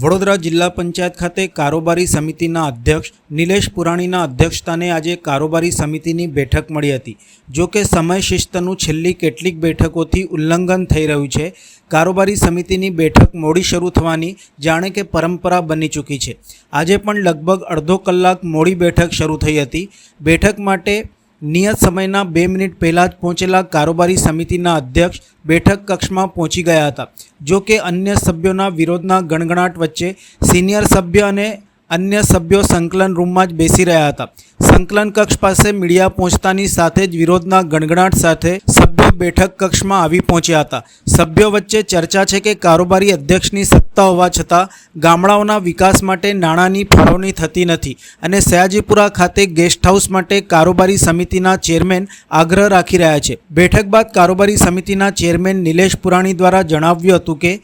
વડોદરા જિલ્લા પંચાયત ખાતે કારોબારી સમિતિના અધ્યક્ષ નિલેશ પુરાણીના અધ્યક્ષસ્થાને આજે કારોબારી સમિતિની બેઠક મળી હતી. જો કે સમય શિસ્તનું છેલ્લી કેટલીક બેઠકોથી ઉલ્લંઘન થઈ રહ્યું છે. કારોબારી સમિતિની બેઠક મોડી શરૂ થવાની જાણે કે પરંપરા બની ચૂકી છે. આજે પણ લગભગ અડધો કલાક મોડી બેઠક શરૂ થઈ હતી. બેઠક માટે નિયત સમયના બે મિનિટ પહેલાં જ પહોંચેલા કારોબારી સમિતિના અધ્યક્ષ બેઠક કક્ષમાં પહોંચી ગયા હતા. જો કે અન્ય સભ્યોના વિરોધના ગણગણાટ વચ્ચે સિનિયર સભ્ય અને અન્ય સભ્યો સંકલન રૂમમાં જ બેસી રહ્યા હતા. સંકલન કક્ષ પાસે મીડિયા પહોંચતાની સાથે જ વિરોધના ગણગણાટ સાથે સભ્યો બેઠક કક્ષમાં આવી પહોંચ્યા હતા. સભ્યો વચ્ચે ચર્ચા છે કે કારોબારી અધ્યક્ષની સત્તા હોવા છતાં ગામડાઓના વિકાસ માટે નાણાંની ફાળવણી થતી નથી અને સયાજીપુરા ખાતે ગેસ્ટ હાઉસ માટે કારોબારી સમિતિના ચેરમેન આગ્રહ રાખી રહ્યા છે. બેઠક બાદ કારોબારી સમિતિના ચેરમેન નિલેશ પુરાણી દ્વારા જણાવ્યું હતું કે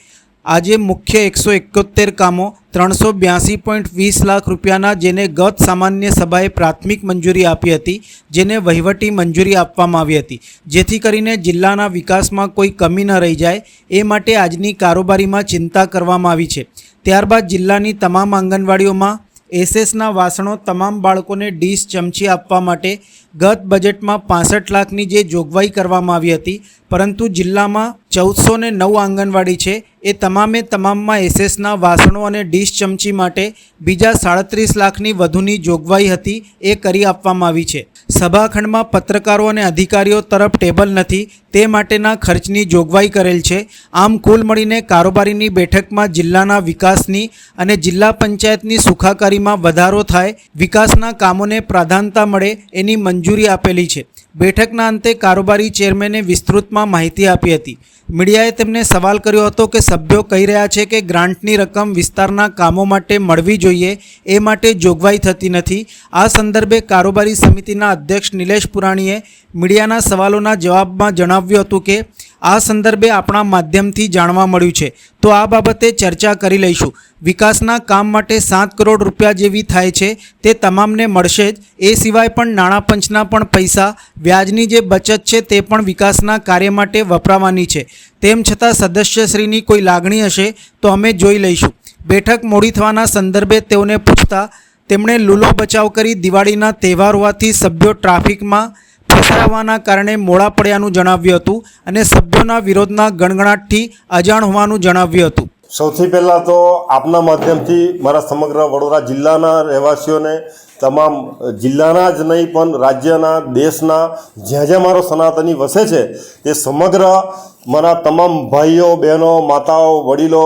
આજે મુખ્ય એકસો એકોતેર કામો ત્રણસો બ્યાસી પોઈન્ટ વીસ લાખ રૂપિયાના જેને ગત સામાન્ય સભાએ પ્રાથમિક મંજૂરી આપી હતી, જેને વહીવટી મંજૂરી આપવામાં આવી હતી. જેથી કરીને જિલ્લાના વિકાસમાં કોઈ કમી ન રહી જાય, એ માટે આજની કારોબારીમાં ચિંતા કરવામાં આવી છે. ત્યારબાદ જિલ્લાની તમામ આંગણવાડીઓમાં એસએસના વાસણો તમામ બાળકોને ડીશ ચમચી આપવા માટે ગત બજેટમાં પાસઠ લાખની જે જોગવાઈ કરવામાં આવી હતી, પરંતુ જિલ્લામાં ચૌદસો ને નવ આંગણવાડી છે, એ તમામે તમામમાં એસએસના વાસણો અને ડીશ ચમચી માટે બીજા સાડત્રીસ લાખની વધુની જોગવાઈ હતી, એ કરી આપવામાં આવી છે. સભાખંડમાં પત્રકારો અને અધિકારીઓ તરફ ટેબલ નથી, તે માટેના ખર્ચની જોગવાઈ કરેલ છે. આમ કુલ મળીને કારોબારીની બેઠકમાં જિલ્લાના વિકાસની અને જિલ્લા પંચાયતની સુખાકારીમાં વધારો થાય, વિકાસના કામોને પ્રાધાન્યતા મળે એની મંજૂરી આપેલી છે. બેઠકના અંતે કારોબારી ચેરમેને વિસ્તૃતમાં માહિતી આપી હતી. મીડિયાએ તેમને સવાલ કર્યો હતો કે સભ્યો કહી રહ્યા છે કે ગ્રાન્ટની રકમ વિસ્તારના કામો માટે મળવી જોઈએ, એ માટે જોગવાઈ થતી નથી. આ સંદર્ભે કારોબારી સમિતિના અધ્યક્ષ નિલેશ પુરાણીએ મીડિયાના સવાલોના જવાબમાં જણાવ્યું હતું કે આ સંદર્ભે આપણા માધ્યમથી જાણવા મળ્યું છે. તો આ બાબતે ચર્ચા કરી લઈશું. વિકાસના કામ માટે સાત કરોડ રૂપિયા જેવી થાય છે, તે તમામને મળશે જ. એ સિવાય પણ નાણાં પંચના પણ પૈસા, વ્યાજની જે બચત છે તે પણ વિકાસના કાર્ય માટે વપરાવાની છે. તેમ છતાં સદસ્યશ્રીની કોઈ લાગણી હશે તો અમે જોઈ લઈશું. બેઠક મોડી થવાના સંદર્ભે તેઓને પૂછતા, તેમણે લૂલો બચાવ કરી દિવાળીના તહેવાર હોવાથી સભ્યો ટ્રાફિકમાં ફસાવાના કારણે મોડા પડ્યાનું જણાવ્યું હતું અને સભ્યોના વિરોધના ગણગણાટથી અજાણ હોવાનું જણાવ્યું હતું. સૌથી પહેલાં તો આપના માધ્યમથી મારા સમગ્ર વડોદરા જિલ્લાના રહેવાસીઓને, તમામ જિલ્લાના જ નહીં, પણ રાજ્યના, દેશના, જ્યાં જ્યાં મારો સનાતની વસે છે, તે સમગ્ર મારા તમામ ભાઈઓ, બહેનો, માતાઓ, વડીલો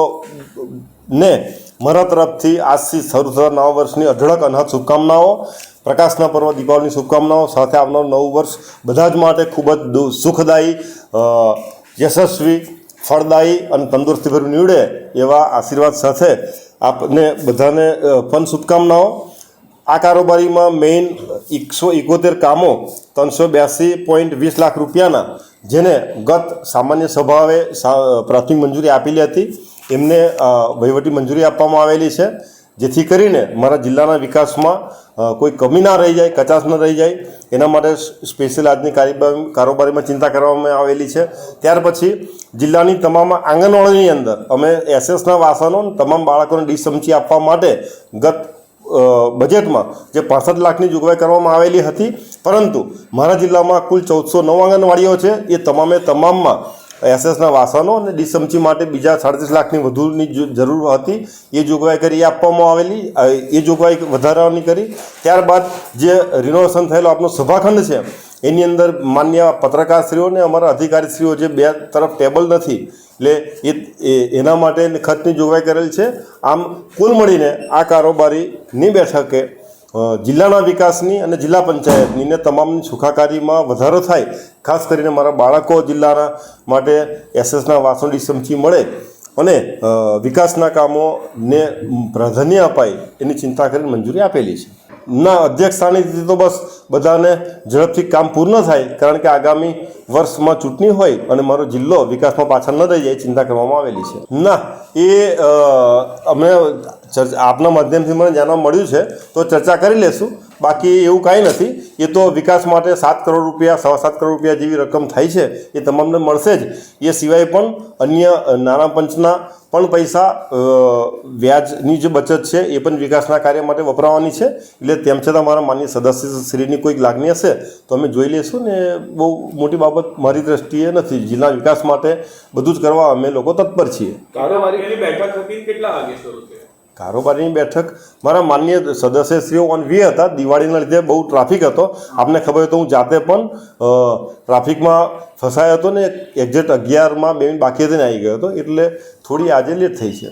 ને મારા તરફથી આજથી શરૂ થતા નવા વર્ષની અઢળક અનહદ શુભકામનાઓ. પ્રકાશના પર્વ, દીપાવલીની શુભકામનાઓ સાથે આવનાર નવું વર્ષ બધા જ માટે ખૂબ જ સુખદાયી યશસ્વી, ફળદાયી અને તંદુરસ્તીભર્યું નીવડે એવા આશીર્વાદ સાથે આપને બધાને પણ શુભકામનાઓ. આ કારોબારીમાં મેઇન એકસો એકોતેર કામો ત્રણસો બ્યાસી પોઈન્ટ વીસ લાખ રૂપિયાના જેને ગત સામાન્ય સભાએ સા- પ્રાથમિક મંજૂરી આપેલી હતી. એમને વહીવટી મંજૂરી આપવામાં આવેલી છે. જેથી કરીને મારા જિલ્લાના વિકાસમાં કોઈ કમી ના રહી જાય, કચાશ ન રહી જાય, એના માટે સ્પેશિયલ આજની કારોબારીમાં ચિંતા કરવામાં આવેલી છે. ત્યાર પછી જિલ્લાની તમામ આંગણવાડીની અંદર અમે એસએસના વાસણો તમામ બાળકોને ડીશ ચમચી આપવા માટે ગત બજેટમાં જે પાસઠ લાખની જોગવાઈ કરવામાં આવેલી હતી. પરંતુ મારા જિલ્લામાં કુલ ચૌદસો નવ આંગણવાડીઓ છે. એ તમામે તમામમાં એસએસના વાસણો અને ડીસમચી માટે બીજા સાડત્રીસ લાખની વધુની જરૂર હતી, એ જોગવાઈ કરી આપવામાં આવેલી એ જોગવાઈ વધારવાની કરી. ત્યારબાદ જે રિનોવેશન થયેલો આપણો સભાખંડ છે, એની અંદર માન્ય પત્રકારશ્રીઓ અને અમારા અધિકારીશ્રીઓ જે બે તરફ ટેબલ નથી, એટલે એ એના માટે ખર્ચની જોગવાઈ કરેલ છે. આમ કુલ મળીને આ કારોબારીની બેઠકે જિલ્લાના વિકાસની અને જિલ્લા પંચાયતની ને તમામની સુખાકારીમાં વધારો થાય, ખાસ કરીને મારા બાળકો જિલ્લાના માટે એસએસના વાસણની સમચી મળે અને વિકાસના કામોને પ્રાધાન્ય અપાય એની ચિંતા કરીને મંજૂરી આપેલી છે. ના અધ્યક્ષ સ્થાનેથી તો બસ બધાને ઝડપથી કામ પૂર્ણ થાય, કારણ કે આગામી વર્ષમાં ચૂંટણી હોય અને મારો જિલ્લો વિકાસમાં પાછળ ન રહી જાય ચિંતા કરવામાં આવેલી છે. ના, એ અમે આપના માધ્યમથી મને જાણવા મળ્યું છે, તો ચર્ચા કરી લેશું. બાકી એવું કાંઈ નથી. એ તો વિકાસ માટે સાત કરોડ રૂપિયા, સવા સાત કરોડ રૂપિયા જેવી રકમ થાય છે. એ તમામને મળશે જ. એ સિવાય પણ અન્ય નાણાં પંચના પણ પૈસા વ્યાજની જે બચત છે એ પણ વિકાસના કાર્ય માટે વપરાવાની છે. એટલે તેમ છતાં મારા માન્ય સદસ્યશ્રીની કોઈક લાગણી હશે, તો અમે જોઈ લઈશું ને બહુ મોટી બાબત મારી દ્રષ્ટિએ નથી. જિલ્લા વિકાસ માટે બધું જ કરવા અમે લોકો તત્પર છીએ. કેટલા વાગે શરૂ થઈ કારોબારીની બેઠક મારા માન્ય સદસ્યશ્રીઓ વે હતા. દિવાળીના લીધે બહુ ટ્રાફિક હતો. આપને ખબર હોય તો હું જાતે પણ ટ્રાફિકમાં ફસાયો હતો ને એક્ઝેક્ટ અગિયારમાં બે બાકી હતી ને આવી ગયો હતો. એટલે થોડી આજે લેટ થઈ છે.